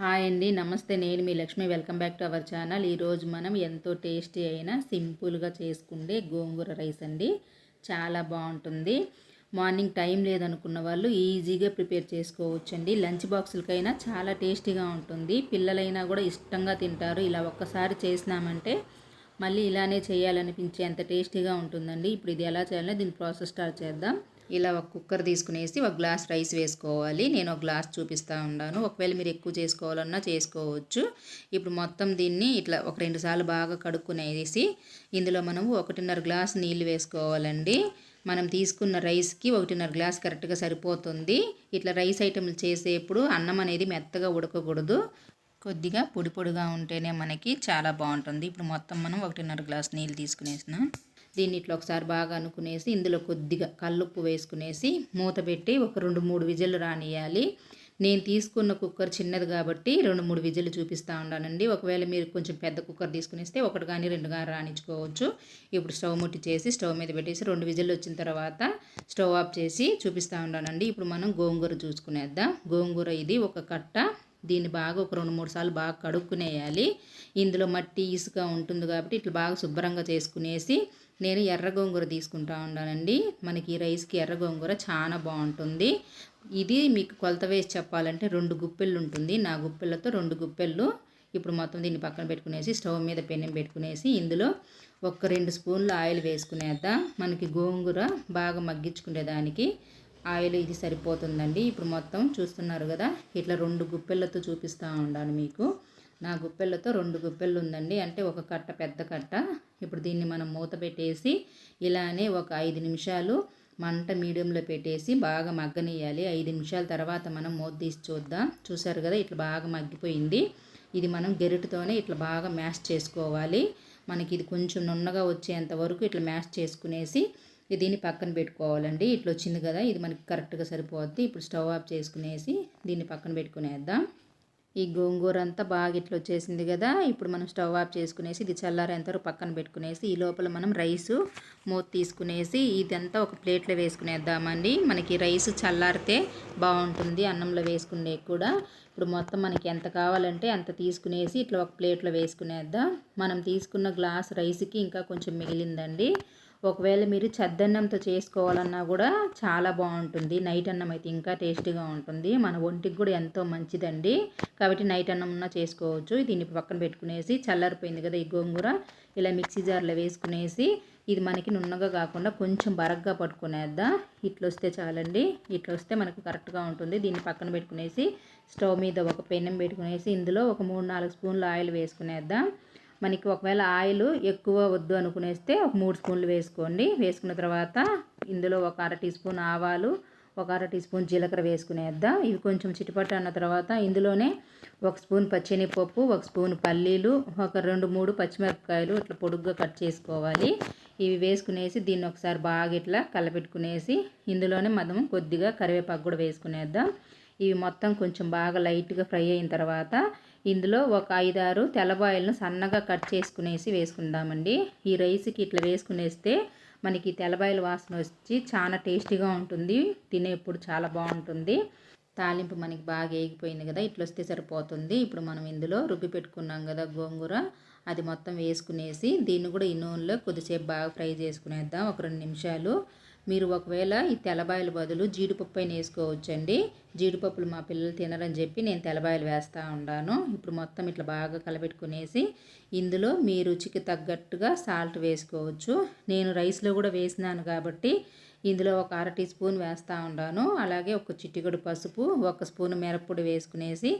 Hi అండి. నమస్తే. నేను మీ Lakshmi. Welcome back to our channel. ఈరోజు మనం ఎంతో టేస్టీ అయినా సింపుల్గా చేసుకుండే గోంగూర రైస్ అండి. చాలా బాగుంటుంది. మార్నింగ్ టైం లేదనుకున్న వాళ్ళు ఈజీగా ప్రిపేర్ చేసుకోవచ్చండి. లంచ్ బాక్సులకైనా చాలా టేస్టీగా ఉంటుంది. పిల్లలైనా కూడా ఇష్టంగా తింటారు. ఇలా ఒక్కసారి చేసినామంటే మళ్ళీ ఇలానే చేయాలనిపించే అంత టేస్టీగా ఉంటుందండి. ఇప్పుడు ఇది ఎలా చేయాలో దీని ప్రాసెస్ స్టార్ట్ చేద్దాం. ఇలా ఒక కుక్కర్ తీసుకునేసి ఒక గ్లాస్ రైస్ వేసుకోవాలి. నేను ఒక గ్లాస్ చూపిస్తూ ఉన్నాను. ఒకవేళ మీరు ఎక్కువ చేసుకోవాలన్నా చేసుకోవచ్చు. ఇప్పుడు మొత్తం దీన్ని ఇట్లా ఒక రెండు సార్లు బాగా కడుక్కునేసి ఇందులో మనము ఒకటిన్నర గ్లాస్ నీళ్ళు వేసుకోవాలండి. మనం తీసుకున్న రైస్కి ఒకటిన్నర గ్లాస్ కరెక్ట్గా సరిపోతుంది. ఇట్లా రైస్ ఐటెంలు చేసేప్పుడు అన్నం అనేది మెత్తగా ఉడకకూడదు. కొద్దిగా పొడి పొడిగా ఉంటేనే మనకి చాలా బాగుంటుంది. ఇప్పుడు మొత్తం మనం ఒకటిన్నర గ్లాస్ నీళ్ళు తీసుకునేసినాం. దీన్ని ఇట్లా ఒకసారి బాగా అనుకునేసి ఇందులో కొద్దిగా కల్లుప్పు వేసుకునేసి మూత పెట్టి ఒక రెండు మూడు విజిల్లు రానియాలి నేను తీసుకున్న కుక్కర్ చిన్నది కాబట్టి రెండు మూడు విజిల్లు చూపిస్తూ ఉన్నానండి ఒకవేళ మీరు కొంచెం పెద్ద కుక్కర్ తీసుకునేస్తే ఒకటి కానీ రెండు కానీ రాణించుకోవచ్చు ఇప్పుడు స్టవ్ ముట్టి చేసి స్టవ్ మీద పెట్టేసి రెండు విజిల్లు వచ్చిన తర్వాత స్టవ్ ఆఫ్ చేసి చూపిస్తూ ఉన్నానండి ఇప్పుడు మనం గోంగూర చూసుకునేద్దాం. గోంగూర ఇది ఒక కట్ట. దీన్ని బాగా ఒక రెండు మూడు సార్లు బాగా కడుక్కునేయాలి. ఇందులో మట్టి ఇసుక ఉంటుంది కాబట్టి ఇట్లా బాగా శుభ్రంగా చేసుకునేసి నేను ఎర్ర గోంగూర తీసుకుంటా ఉన్నానండి మనకి ఈ రైస్కి ఎర్ర గోంగూర చాలా బాగుంటుంది. ఇది మీకు కొలత వేసి చెప్పాలంటే రెండు గుప్పెళ్ళు ఉంటుంది. నా గుప్పెళ్ళతో రెండు గుప్పెళ్ళు ఇప్పుడు మొత్తం దీన్ని పక్కన పెట్టుకునేసి స్టవ్ మీద పెనం పెట్టుకునేసి ఇందులో ఒక రెండు స్పూన్లు ఆయిల్ వేసుకునేద్దాం. మనకి గోంగూర బాగా మగ్గించుకునేదానికి ఆయిల్ ఇది సరిపోతుందండి. ఇప్పుడు మొత్తం చూస్తున్నారు కదా ఇట్లా రెండు గుప్పెళ్ళతో చూపిస్తూ ఉండాలి మీకు. నా గుప్పెళ్ళతో రెండు గుప్పెళ్ళు ఉందండి అంటే ఒక కట్ట పెద్ద కట్ట. ఇప్పుడు దీన్ని మనం మూత పెట్టేసి ఇలానే ఒక ఐదు నిమిషాలు మంట మీడియంలో పెట్టేసి బాగా మగ్గనియాలి ఐదు నిమిషాల తర్వాత మనం మూత తీసి చూద్దాం. చూసారు కదా ఇట్లా బాగా మగ్గిపోయింది. ఇది మనం గెరిటితోనే ఇట్లా బాగా మ్యాష్ చేసుకోవాలి. మనకి ఇది కొంచెం నున్నగా వచ్చేంత వరకు ఇట్లా మ్యాష్ చేసుకునేసి దీన్ని పక్కన పెట్టుకోవాలండి. ఇట్లా వచ్చింది కదా ఇది మనకి కరెక్ట్గా సరిపోద్ది. ఇప్పుడు స్టవ్ ఆఫ్ చేసుకునేసి దీన్ని పక్కన పెట్టుకునేద్దాం. ఈ గోంగూర అంతా బాగా ఇట్లా వచ్చేసింది కదా. ఇప్పుడు మనం స్టవ్ ఆఫ్ చేసుకునేసి ఇది చల్లారేంత పక్కన పెట్టుకునేసి ఈ లోపల మనం రైస్ మూత తీసుకునేసి ఇదంతా ఒక ప్లేట్లో వేసుకునేద్దామండి. మనకి రైస్ చల్లారితే బాగుంటుంది అన్నంలో వేసుకునే కూడా. ఇప్పుడు మొత్తం మనకి ఎంత కావాలంటే అంత తీసుకునేసి ఇట్లా ఒక ప్లేట్లో వేసుకునేద్దాం. మనం తీసుకున్న గ్లాస్ రైస్కి ఇంకా కొంచెం మిగిలిందండి. ఒకవేళ మీరు చద్దన్నంతో చేసుకోవాలన్నా కూడా చాలా బాగుంటుంది. నైట్ అన్నం అయితే ఇంకా టేస్టీగా ఉంటుంది. మన ఒంటికి కూడా ఎంతో మంచిదండి. కాబట్టి నైట్ అన్నం ఉన్నా చేసుకోవచ్చు. దీన్ని పక్కన పెట్టుకునేసి చల్లారిపోయింది కదా ఈ గోంగూర. ఇలా మిక్సీ జార్లో వేసుకునేసి ఇది మనకి నున్నగా కాకుండా కొంచెం బరగ్గా పట్టుకునేద్దాం. ఇట్లా వస్తే చాలండి. ఇట్లా వస్తే మనకు కరెక్ట్గా ఉంటుంది. దీన్ని పక్కన పెట్టుకునేసి స్టవ్ మీద ఒక పెనం పెట్టుకునేసి ఇందులో ఒక మూడు నాలుగు స్పూన్లు ఆయిల్ వేసుకునేద్దాం. మనకి ఒకవేళ ఆయిల్ ఎక్కువ వద్దు అనుకునేస్తే ఒక మూడు స్పూన్లు వేసుకోండి. వేసుకున్న తర్వాత ఇందులో ఒక అర టీ స్పూన్ ఆవాలు ఒక అర టీ స్పూన్ జీలకర్ర వేసుకునేద్దాం. ఇవి కొంచెం చిటిపట్టు అన్న తర్వాత ఇందులోనే ఒక స్పూన్ పచ్చినిపప్పు ఒక స్పూన్ పల్లీలు ఒక రెండు మూడు పచ్చిమిరపకాయలు ఇట్లా పొడుగ్గా కట్ చేసుకోవాలి. ఇవి వేసుకునేసి దీన్ని ఒకసారి బాగా ఇట్లా కలపెట్టుకునేసి ఇందులోనే మనం కొద్దిగా కరివేపాకు కూడా వేసుకునేద్దాం. ఇవి మొత్తం కొంచెం బాగా లైట్గా ఫ్రై అయిన తర్వాత ఇందులో ఒక ఐదారు తెల్లబాయలను సన్నగా కట్ చేసుకునేసి వేసుకుందామండి. ఈ రైస్కి ఇట్లా వేసుకునేస్తే మనకి తెల్లబాయల వాసన వచ్చి చాలా టేస్టీగా ఉంటుంది. తినేప్పుడు చాలా బాగుంటుంది. తాలింపు మనకి బాగా వేగిపోయింది కదా ఇట్లా వస్తే సరిపోతుంది. ఇప్పుడు మనం ఇందులో రుబ్బి పెట్టుకున్నాం కదా గోంగూర అది మొత్తం వేసుకునేసి దీన్ని కూడా ఈ నూనెలో కొద్దిసేపు బాగా ఫ్రై చేసుకునేద్దాం. ఒక రెండు నిమిషాలు మీరు ఒకవేళ ఈ తెల్లబాయల బదులు జీడిపప్పు అయినా వేసుకోవచ్చండి జీడిపప్పులు మా పిల్లలు తినరని చెప్పి నేను తెల్లబాయలు వేస్తూ ఉన్నాను ఇప్పుడు మొత్తం ఇట్లా బాగా కలపెట్టుకునేసి ఇందులో మీ రుచికి తగ్గట్టుగా సాల్ట్ వేసుకోవచ్చు. నేను రైస్లో కూడా వేసినాను కాబట్టి ఇందులో ఒక అర టీ స్పూన్ వేస్తూ ఉన్నాను అలాగే ఒక చిటికడు పసుపు ఒక స్పూన్ మిరప్పొడి వేసుకునేసి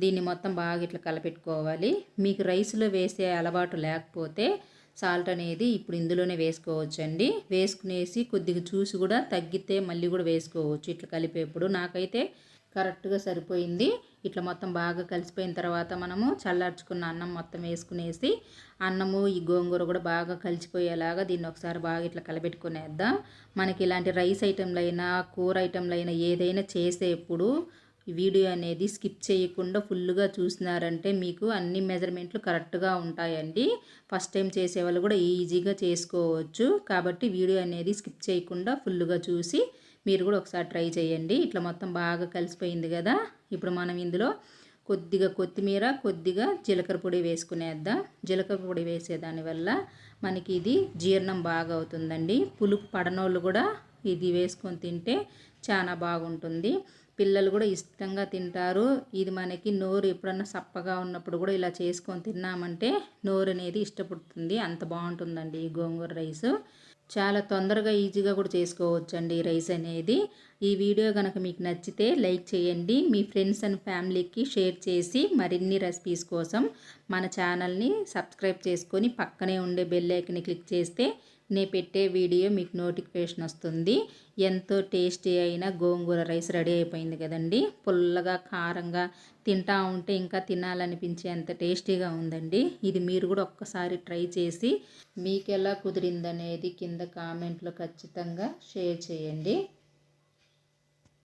దీన్ని మొత్తం బాగా ఇట్లా కలపెట్టుకోవాలి. మీకు రైస్లో వేసే అలవాటు లేకపోతే సాల్ట్ అనేది ఇప్పుడు ఇందులోనే వేసుకోవచ్చండి. వేసుకునేసి కొద్దిగా చూసి కూడా తగ్గితే మళ్ళీ కూడా వేసుకోవచ్చు. ఇట్లా కలిపేప్పుడు నాకైతే కరెక్ట్గా సరిపోయింది. ఇట్లా మొత్తం బాగా కలిసిపోయిన తర్వాత మనము చల్లార్చుకున్న అన్నం మొత్తం వేసుకునేసి అన్నము ఈ గోంగూర కూడా బాగా కలిసిపోయేలాగా దీన్ని ఒకసారి బాగా ఇట్లా కలబెట్టుకునేద్దాం. మనకి ఇలాంటి రైస్ ఐటెంలైనా కూర ఐటెంలైనా ఏదైనా చేసేప్పుడు వీడియో అనేది స్కిప్ చేయకుండా ఫుల్గా చూసినారంటే మీకు అన్ని మెజర్మెంట్లు కరెక్ట్గా ఉంటాయండి. ఫస్ట్ టైం చేసేవాళ్ళు కూడా ఈజీగా చేసుకోవచ్చు. కాబట్టి వీడియో అనేది స్కిప్ చేయకుండా ఫుల్గా చూసి మీరు కూడా ఒకసారి ట్రై చేయండి. ఇట్లా మొత్తం బాగా కలిసిపోయింది కదా. ఇప్పుడు మనం ఇందులో కొద్దిగా కొత్తిమీర కొద్దిగా జీలకర్ర పొడి వేసుకునేద్దాం. జీలకర్ర పొడి వేసేదానివల్ల మనకి ఇది జీర్ణం బాగా అవుతుందండి. పులుపు పడనోళ్ళు కూడా ఇది వేసుకొని తింటే చాలా బాగుంటుంది. పిల్లలు కూడా ఇష్టంగా తింటారు. ఇది మనకి నోరు ఎప్పుడన్నా సప్పగా ఉన్నప్పుడు కూడా ఇలా చేసుకొని తిన్నామంటే నోరు అనేది ఇష్టపడుతుంది. అంత బాగుంటుందండి ఈ గోంగూర రైస్. చాలా తొందరగా ఈజీగా కూడా చేసుకోవచ్చండి ఈ రైస్ అనేది. ఈ వీడియో కనుక మీకు నచ్చితే లైక్ చేయండి. మీ ఫ్రెండ్స్ అండ్ ఫ్యామిలీకి షేర్ చేసి మరిన్ని రెసిపీస్ కోసం మన ఛానల్ని సబ్స్క్రైబ్ చేసుకొని పక్కనే ఉండే బెల్ ఐకన్ని క్లిక్ చేస్తే నేను పెట్టే వీడియో మీకు నోటిఫికేషన్ వస్తుంది. ఎంతో టేస్టీ అయిన గోంగూర రైస్ రెడీ అయిపోయింది కదండి. పుల్లగా కారంగా తింటా ఉంటే ఇంకా తినాలనిపించే అంత టేస్టీగా ఉందండి. ఇది మీరు కూడా ఒక్కసారి ట్రై చేసి మీకు ఎలా కుదిరిందనేది కింద కామెంట్లో ఖచ్చితంగా షేర్ చేయండి.